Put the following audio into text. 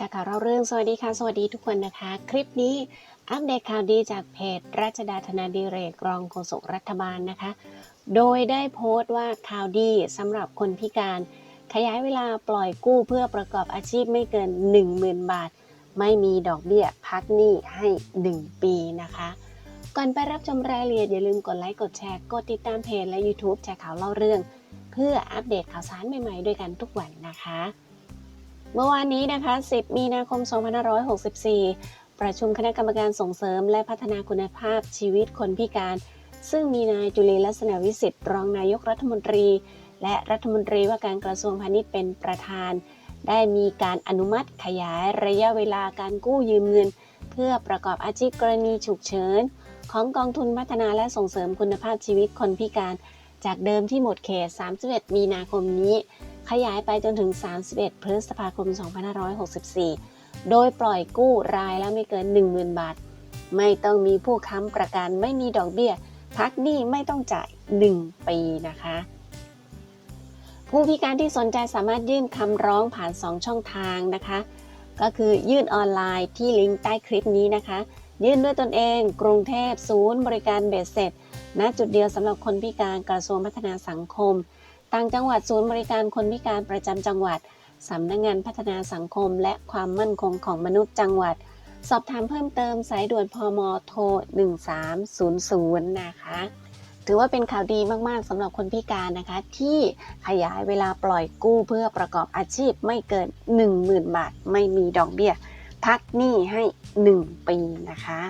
ชาข่าวเราเรื่องสวัสดีค่ะ สวัสดีทุกคนนะคะ คลิปนี้อัปเดตข่าวดีจากเพจรัชดาธนาดิเรกรองโฆษกรัฐบาลนะคะ โดยได้โพสต์ว่าข่าวดีสำหรับคนพิการ ขยายเวลาปล่อยกู้เพื่อประกอบอาชีพไม่เกิน 10,000 บาท ไม่มีดอกเบี้ยพักหนี้ให้ 1 ปีนะคะ ก่อนไปรับชมรายละเอียดอย่าลืมกดไลค์กดแชร์กดติดตามเพจและ YouTube แชร์ข่าวเล่าเรื่อง เพื่ออัปเดตข่าวสารใหม่ๆด้วยกันทุกวันนะคะ เมื่อวานนี้นะคะ 10 มีนาคม 2564 ประชุมคณะกรรมการส่งเสริม และพัฒนาคุณภาพชีวิตคนพิการ ซึ่งมีนายจุลีลักษณะวิสิทธิ์รองนายกรัฐมนตรี และรัฐมนตรีว่าการกระทรวงพาณิชย์เป็นประธาน ได้มีการอนุมัติขยายระยะเวลาการกู้ยืมเงิน เพื่อประกอบอาชีพกรณีฉุกเฉิน ของกองทุนพัฒนาและส่งเสริมคุณภาพชีวิตคนพิการ จากเดิมที่หมดเขต 31 มีนาคมนี้ ขยายไปจนถึง 31 พฤษภาคม 2564 โดยปล่อยกู้รายละไม่เกิน 10,000 บาท ไม่ต้องมีผู้ค้ำประกันไม่มีดอกเบี้ย พักหนี้ไม่ต้องจ่าย 1 ปีนะคะ ผู้พิการที่สนใจสามารถยื่นคำร้องผ่าน 2 ช่องทางนะคะ ก็คือยื่นออนไลน์ที่ลิงก์ใต้คลิปนี้นะคะ ยื่นด้วยตนเอง กรุงเทพศูนย์บริการเบสเสร็จณจุดเดียวสำหรับคนพิการกระทรวงพัฒนาสังคม ต่างจังหวัดศูนย์บริการคนพิการประจำจังหวัดสำนักงงานพัฒนาสังคมและความมั่นคงของมนุษย์จังหวัด สอบถามเพิ่มเติมสายด่วนพมโทร 1300 นะคะ ถือว่าเป็นข่าวดีมากๆสำหรับคนพิการนะคะ ที่ขยายเวลาปล่อยกู้เพื่อประกอบอาชีพไม่เกิน 10,000 บาท ไม่มีดอกเบี้ย พักหนี้ให้ 1 ปีนะคะ